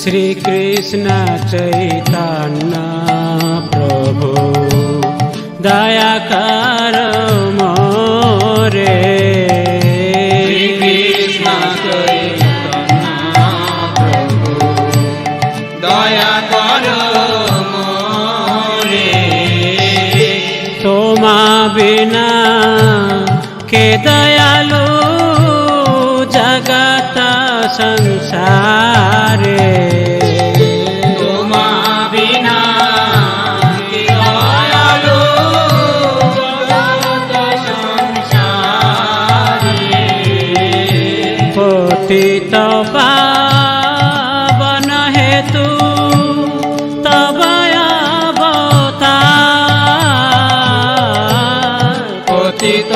শ্রীকৃষ্ণ চৈতন্য প্রভু দয়া কর মোরে। কৃষ্ণ চৈতন্য প্রভু দয়া করো মোরে। তোমা বিনা কে দয়ালু সংসারে। পতিত পাবন হেতু তবয় অবতার পতিত